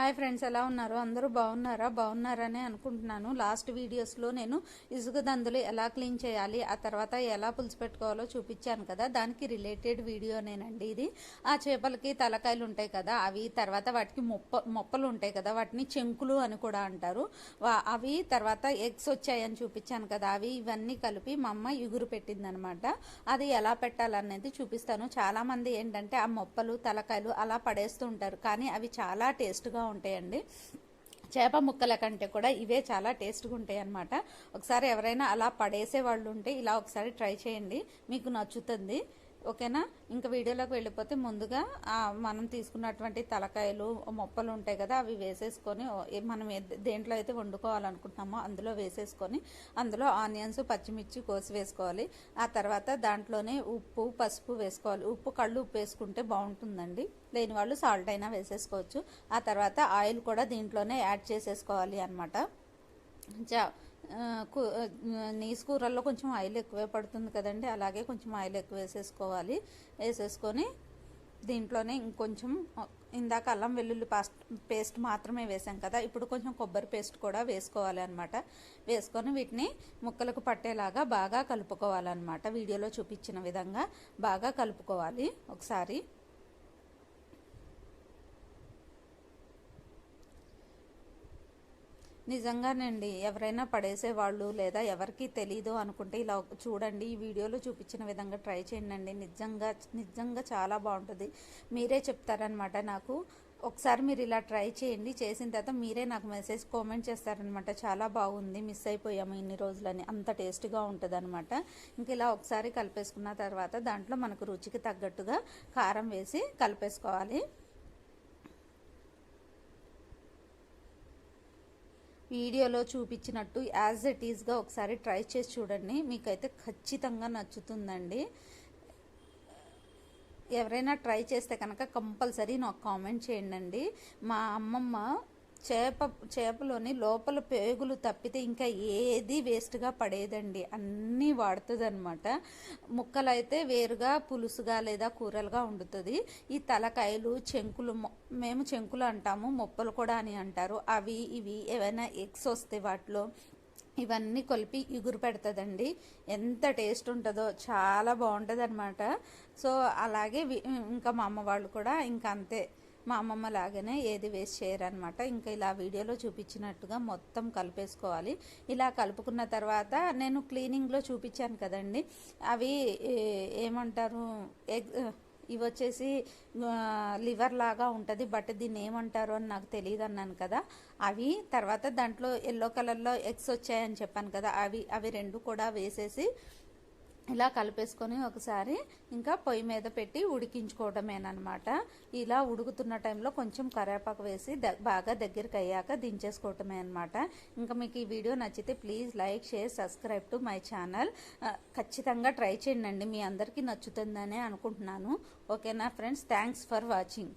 Hi friends ఎలా ఉన్నారు? అందరూ బాగున్నారా? బాగున్నారనే అనుకుంటున్నాను. లాస్ట్ వీడియోస్లో నేను ఇసుక దందులు ఎలా క్లీన్ చేయాలి ఆ తర్వాత ఎలా పులుసు పెట్టుకోవాలో చూపించాను కదా. దానికి రిలేటెడ్ వీడియోనేనండి ఇది. ఆ చేపలకి తలకాయలు ఉంటాయి కదా అవి తర్వాత వాటికి మొప్ప మొప్పలు ఉంటాయి కదా వాటిని చెంకులు అని కూడా అంటారు. అవి తర్వాత ఎగ్స్ వచ్చాయని చూపించాను కదా అవి ఇవన్నీ కలిపి మా అమ్మ ఇగురు పెట్టిందనమాట. అది ఎలా పెట్టాలనేది చూపిస్తాను. చాలా మంది ఏంటంటే ఆ మొప్పలు తలకాయలు అలా పడేస్తూ ఉంటారు కానీ అవి చాలా టేస్ట్గా ఉంటాయండి. చేప ముక్కల కంటే కూడా ఇవే చాలా టేస్ట్గా ఉంటాయి అన్నమాట ఒకసారి ఎవరైనా అలా పడేసే వాళ్ళు ఉంటే ఇలా ఒకసారి ట్రై చేయండి. మీకు నచ్చుతుంది. ఓకేనా? ఇంకా వీడియోలోకి వెళ్ళిపోతే ముందుగా మనం తీసుకున్నటువంటి తలకాయలు మొప్పలు ఉంటాయి కదా అవి వేసేసుకొని మనం దేంట్లో అయితే వండుకోవాలనుకుంటున్నామో అందులో వేసేసుకొని అందులో ఆనియన్స్ పచ్చిమిర్చి కోసి వేసుకోవాలి. ఆ తర్వాత దాంట్లోనే ఉప్పు పసుపు వేసుకోవాలి. ఉప్పు కళ్ళు ఉప్పు వేసుకుంటే బాగుంటుందండి. లేని వాళ్ళు సాల్ట్ అయినా వేసేసుకోవచ్చు. ఆ తర్వాత ఆయిల్ కూడా దీంట్లోనే యాడ్ చేసేసుకోవాలి అనమాట చా నీసు కూరల్లో కొంచెం ఆయిల్ ఎక్కువే పడుతుంది కదండి. అలాగే కొంచెం ఆయిల్ ఎక్కువ వేసేసుకోవాలి. వేసేసుకొని దీంట్లోనే ఇంకొంచెం ఇందాక అల్లం వెల్లుల్లి పాస్ట్ పేస్ట్ మాత్రమే వేసాం కదా. ఇప్పుడు కొంచెం కొబ్బరి పేస్ట్ కూడా వేసుకోవాలి అనమాట వేసుకొని వీటిని ముక్కలకు పట్టేలాగా బాగా కలుపుకోవాలన్నమాట. వీడియోలో చూపించిన విధంగా బాగా కలుపుకోవాలి. ఒకసారి నిజంగానండి. ఎవరైనా పడేసే వాళ్ళు లేదా ఎవరికి తెలీదు అనుకుంటే ఇలా చూడండి ఈ వీడియోలో చూపించిన విధంగా ట్రై చేయండి నిజంగా నిజంగా చాలా బాగుంటుంది. మీరే చెప్తారనమాట నాకు. ఒకసారి మీరు ఇలా ట్రై చేయండి. చేసిన తర్వాత మీరే నాకు మెసేజ్ కామెంట్ చేస్తారనమాట చాలా బాగుంది మిస్ అయిపోయాము ఇన్ని రోజులని. అంత టేస్ట్గా ఉంటుంది అనమాట ఇంక ఇలా ఒకసారి కలిపేసుకున్న తర్వాత దాంట్లో మనకు రుచికి తగ్గట్టుగా కారం వేసి కలిపేసుకోవాలి. వీడియోలో చూపించినట్టు యాజ్ ఇట్ ఈజ్గా ఒకసారి ట్రై చేసి చూడండి. మీకైతే ఖచ్చితంగా నచ్చుతుందండి. ఎవరైనా ట్రై చేస్తే కనుక కంపల్సరీ నాకు కామెంట్ చేయండి మా అమ్మమ్మ చేప చేపలోని లోపల పేగులు తప్పితే ఇంకా ఏది వేస్ట్గా పడేదండి. అన్నీ వాడుతుంది అనమాట ముక్కలు అయితే వేరుగా పులుసుగా లేదా కూరలుగా వండుతుంది. ఈ తలకాయలు చెంకులు మేము చెంకులు అంటాము మొప్పలు కూడా అని అంటారు. అవి ఇవి ఏవైనా ఎగ్స్ వస్తే వాటిలో ఇవన్నీ కలిపి ఇగురు పెడుతుందండి. ఎంత టేస్ట్ ఉంటుందో చాలా బాగుంటుంది అనమాట సో అలాగే ఇంకా మా అమ్మ వాళ్ళు కూడా ఇంకా అంతే. మా అమ్మమ్మ లాగానే ఏది వేస్ట్ చేయరనమాట ఇంకా ఇలా వీడియోలో చూపించినట్టుగా మొత్తం కలిపేసుకోవాలి. ఇలా కలుపుకున్న తర్వాత నేను క్లీనింగ్లో చూపించాను కదండి. అవి ఏమంటారు ఎగ్ ఇవి వచ్చేసి లివర్ లాగా ఉంటుంది. బట్ దీన్ని ఏమంటారు అని నాకు తెలియదు అన్నాను కదా. అవి తర్వాత దాంట్లో ఎల్లో కలర్లో ఎగ్స్ వచ్చాయని చెప్పాను కదా. అవి అవి రెండు కూడా వేసేసి ఇలా కలిపేసుకొని ఒకసారి ఇంకా పొయ్యి మీద పెట్టి ఉడికించుకోవటమేనమాట ఇలా ఉడుకుతున్న టైంలో కొంచెం కరేపాకు వేసి ద- బాగా దగ్గరికి అయ్యాక దించేసుకోవటమే అనమాట ఇంకా మీకు ఈ వీడియో నచ్చితే please like share subscribe to my channel. ఖచ్చితంగా ట్రై చేయండి మీ అందరికీ నచ్చుతుందనే అనుకుంటున్నాను. ఓకేనా ఫ్రెండ్స్? Thanks for watching.